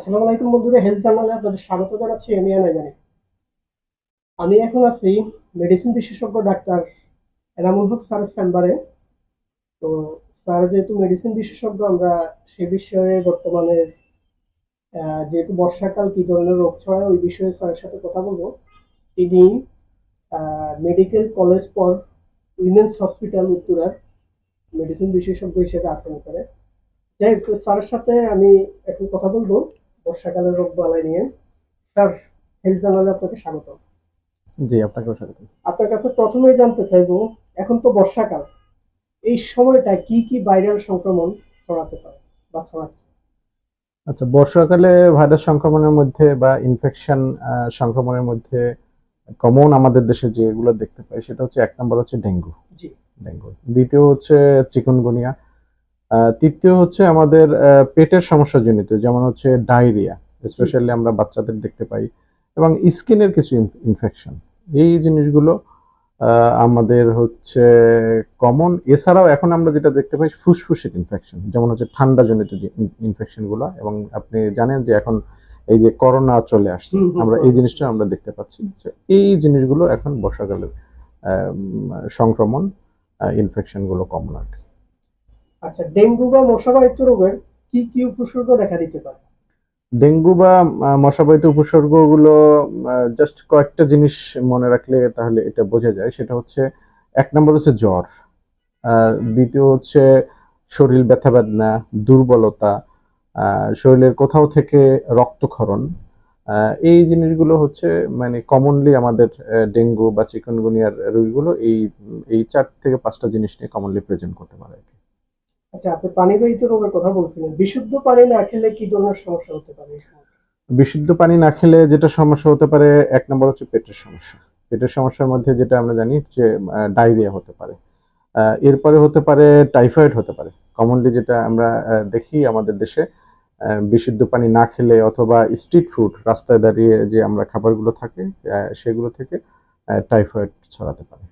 আসসালামু আলাইকুম বন্ধুরা হেলথ জার্নালে আপনাদের স্বাগত জানাচ্ছি, আমি জানি আমি এখন আছি মেডিসিন বিশেষজ্ঞ ডাক্তার এনামুল হক স্যারের চেম্বারে তো স্যার, যেহেতু মেডিসিন বিশেষজ্ঞ, আমরা সে বিষয়ে বর্তমানে যেহেতু বর্ষাকাল, কি ধরনের রোগ ছড়ায়, ওই বিষয়ে স্যারের সাথে কথা বলব। তিনি medical college for women's hospital উত্তরার মেডিসিন বিশেষজ্ঞ হিসেবে আছেন এখানে। যাই স্যারের সাথে আমি এখন কথা বলব। বর্ষাকালের রোগ বালাই নিয়ে। স্যার হেলথ জার্নালে আপনাকে স্বাগত জি আপনাকেও স্বাগত আপনার কাছে প্রথমেই জানতে চাইব এখন তো বর্ষাকাল। এই সময়টা কি কি ভাইরাল সংক্রমণ ছড়াতে পারে বা ছড়াচ্ছে? আচ্ছা বর্ষাকালে ভাইরাস সংক্রমণের মধ্যে বা ইনফেকশন সংক্রমণের মধ্যে কমন আমাদের দেশে যেগুলো দেখতে পাই সেটা হচ্ছে এক নম্বর হচ্ছে ডেঙ্গু। জি। ডেঙ্গু। দ্বিতীয় হচ্ছে চিকুনগুনিয়া। তৃতীয় হচ্ছে আমাদের পেটের সমস্যা জনিত যেমন হচ্ছে ডায়রিয়া স্পেশালি আমরা বাচ্চাদের দেখতে পাই এবং স্কিনের কিছু ইনফেকশন এই জিনিসগুলো আমাদের হচ্ছে কমন এছাড়াও এখন আমরা যেটা দেখতে পাই ফুসফুসের ইনফেকশন যেমন হচ্ছে ঠান্ডা জনিত যে ইনফেকশনগুলো এবং আপনি জানেন যে এখন এই যে করোনা চলে আসছে আমরা এই জিনিসটা আমরা দেখতে পাচ্ছি। যে এই জিনিসগুলো এখন বর্ষাকালের সংক্রমণ ইনফেকশনগুলো কমন আর কি। আচ্ছা ডেঙ্গু বা মশাবাহিত রোগের কি কি উপসর্গ দেখা দিতে পারে ডেঙ্গু বা মশাবাহিত উপসর্গগুলো জাস্ট কয়েকটা জিনিস মনে রাখলে তাহলে এটা বোঝা যায় সেটা হচ্ছে, এক নম্বর হচ্ছে জ্বর দ্বিতীয় হচ্ছে শরীর ব্যথা বেদনা, দুর্বলতা শরীরের কোথাও থেকে রক্তক্ষরণ এই জিনিসগুলো হচ্ছে মানে কমনলি আমাদের ডেঙ্গু বা চিকনগুনিয়ার রোগীগুলো এই এই চার থেকে পাঁচটা জিনিস নিয়ে কমনলি প্রেজেন্ট করতে পারে আর কি। আচ্ছা আপনি পানিবাহিত রোগের কথা বলছিলেন। বিশুদ্ধ পানি না খেলে কি ধরনের সমস্যা হতে পারে বিশুদ্ধ পানি না খেলে যেটা সমস্যা হতে পারে এক নম্বর হচ্ছে পেটের সমস্যা। পেটের সমস্যার মধ্যে যেটা আমরা জানি যে ডায়রিয়া হতে পারে। এরপরে হতে পারে টাইফয়েড হতে পারে। কমনলি যেটা আমরা দেখি আমাদের দেশে বিশুদ্ধ পানি না খেলে অথবা স্ট্রিট ফুড রাস্তায় দাঁড়িয়ে যে আমরা খাবারগুলো থাকে সেগুলো থেকে টাইফয়েড ছড়াতে পারে।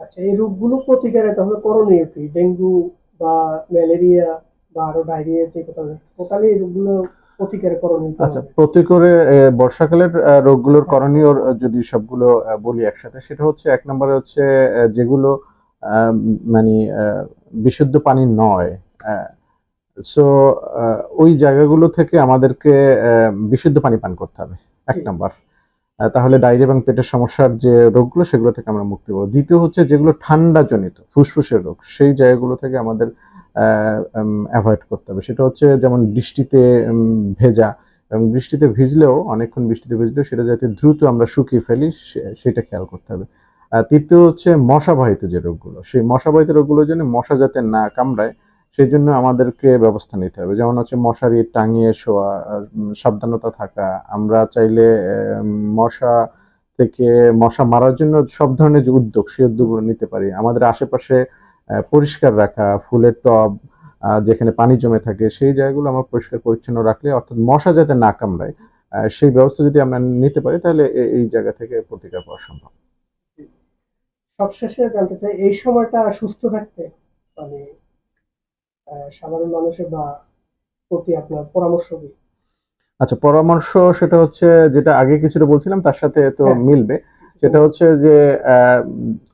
আচ্ছা এই রোগগুলো প্রতিকারে তাহলে করণীয় কি? ডেঙ্গু বা ম্যালেরিয়া বা আরও ডায়রিয়া যে কথা টোটালি এই রোগগুলো প্রতিকারে করণীয় কি আচ্ছা হবে? প্রতি করে বর্ষাকালের রোগগুলোর করণীয় যদি সবগুলো বলি একসাথে সেটা হচ্ছে এক নম্বরে হচ্ছে যেগুলো মানে বিশুদ্ধ পানি নয় সো ওই জায়গাগুলো থেকে আমাদেরকে বিশুদ্ধ পানি পান করতে হবে এক নম্বর তাহলে ডায়রিয়া এবং পেটের সমস্যার যে রোগগুলো, সেগুলো থেকে আমরা মুক্তি পাবো। দ্বিতীয় হচ্ছে যেগুলো ঠান্ডা জনিত ফুসফুসের রোগ, সেই জায়গাগুলো থেকে আমাদের অ্যাভয়েড করতে হবে। সেটা হচ্ছে যেমন বৃষ্টিতে ভেজা, এবং বৃষ্টিতে ভিজলেও, অনেকক্ষণ বৃষ্টিতে ভিজলেও সেটা যাতে দ্রুত আমরা শুকিয়ে ফেলি সেটা খেয়াল করতে হবে। তৃতীয় হচ্ছে মশাবাহিত যে রোগগুলো, সেই মশাবাহিত রোগগুলোর জন্য মশা যাতে না কামড়ায় সেই জন্য আমাদেরকে ব্যবস্থা নিতে হবে। যেমন হচ্ছে মশারি টাঙিয়ে শোয়া সাবধানতা থাকা। আমরা চাইলে মশা থেকে মশা মারার জন্য সব ধরনের যে উদ্যোগ সেই উদ্যোগগুলো নিতে পারি। আমাদের আশেপাশে পরিষ্কার রাখা, ফুলের টব যেখানে পানি জমে থাকে, সেই জায়গাগুলো আমরা পরিষ্কার পরিচ্ছন্ন রাখলে, অর্থাৎ মশা যাতে না কামড়ায় সেই ব্যবস্থা যদি আমরা নিতে পারি, তাহলে এই জায়গা থেকে প্রতিকার পাওয়া সম্ভব। সবশেষে জানতে চাই, এই সময়টা সুস্থ থাকতে মানে সাধারণ মানুষের বা প্রতি আপনার পরামর্শ কি? আচ্ছা পরামর্শ সেটা হচ্ছে যেটা আগে কিছুটা বলছিলাম তার সাথে তো হ্যাঁ। মিলবে। সেটা হচ্ছে যে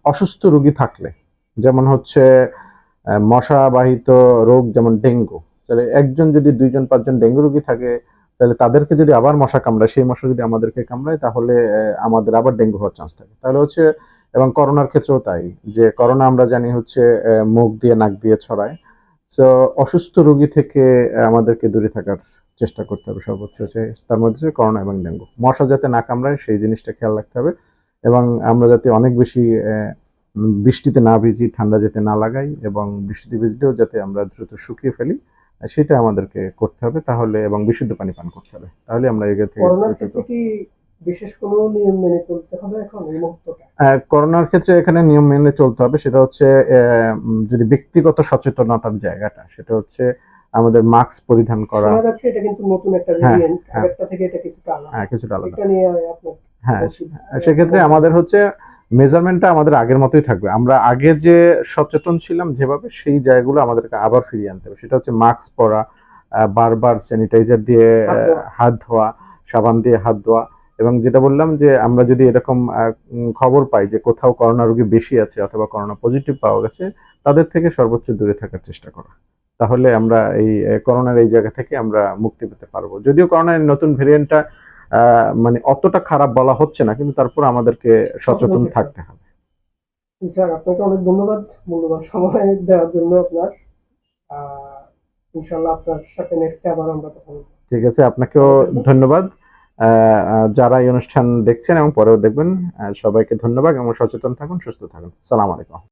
অসুস্থ রোগী থাকলে যেমন হচ্ছে মশাবাহিত রোগ যেমন ডেঙ্গু তাহলে একজন যদি দুইজন পাঁচজন ডেঙ্গু রোগী থাকে তাহলে তাদেরকে যদি আবার মশা কামড়ায় সেই মশা যদি আমাদেরকে কামড়ায় তাহলে আমাদের আবার ডেঙ্গু হওয়ার চান্স থাকে। তাহলে হচ্ছে এবং করোনার ক্ষেত্রেও তাই যে করোনা আমরা জানি হচ্ছে মুখ দিয়ে নাক দিয়ে ছড়ায়। তো অসুস্থ রোগী থেকে আমাদেরকে দূরে থাকার চেষ্টা করতে হবে সর্বোচ্চ হচ্ছে তার মধ্যে করোনা এবং ডেঙ্গু। মশা যাতে না কামড়ায় সেই জিনিসটা খেয়াল রাখতে হবে এবং আমরা যাতে অনেক বেশি বৃষ্টিতে না ভিজি ঠান্ডা যাতে না লাগাই এবং বৃষ্টিতে ভিজলেও যাতে আমরা দ্রুত শুকিয়ে ফেলি সেটা আমাদেরকে করতে হবে। তাহলে এবং বিশুদ্ধ পানি পান করতে হবে। তাহলে আমরা এগে থেকে বিশেষ কোনো নিয়ম মেনে চলতে হবে এখন এই মুহূর্তটা? করোনার ক্ষেত্রে এখানে নিয়ম মেনে চলতে হবে সেটা হচ্ছে যদি ব্যক্তিগত সচেতনতার জায়গাটা সেটা হচ্ছে আমাদের মাস্ক পরিধান করা। শোনা যাচ্ছে এটা কিন্তু নতুন একটা হ্যাঁ, ভেরিয়েন্ট হ্যাঁ। আগেরটা থেকে এটা কিছুটা আলাদা। হ্যাঁ কিছুটা আলাদা। এটা নিয়ে আপনার হ্যাঁ সেক্ষেত্রে আমাদের হচ্ছে মেজারমেন্টটা আমাদের আগের মতোই থাকবে। আমরা আগে যে সচেতন ছিলাম যেভাবে সেই জায়গাগুলো আমাদেরকে আবার ফিরিয়ে আনতে হবে। সেটা হচ্ছে মাস্ক পরা বারবার স্যানিটাইজার দিয়ে। হাত ধোয়া সাবান দিয়ে হাত ধোয়া। এবং যেটা বললাম যে আমরা যদি এরকম খবর পাই যে কোথাও করোনা রোগী বেশি আছে অথবা করোনা পজিটিভ পাওয়া গেছে তাদের থেকে সর্বোচ্চ দূরে থাকার চেষ্টা করা। তাহলে আমরা এই করোনার এই জায়গা থেকে আমরা মুক্তি পেতে পারব। যদিও করোনার নতুন ভেরিয়েন্টটা মানে অতটা খারাপ বলা হচ্ছে না কিন্তু তারপর আমাদেরকে সচেতন থাকতে হবে। স্যার আপনাকে অনেক ধন্যবাদ মূল্যবান সময় দেওয়ার জন্য আপনার। ইনশাল্লাহ আপনার সাথে নেক্সট আবার আমরা কথা বলব। ঠিক আছে আপনাকেও ধন্যবাদ। যারা এই অনুষ্ঠান দেখছেন এবং পরেও দেখবেন সবাইকে ধন্যবাদ এবং সচেতন থাকুন, সুস্থ থাকুন। সালাম আলাইকুম।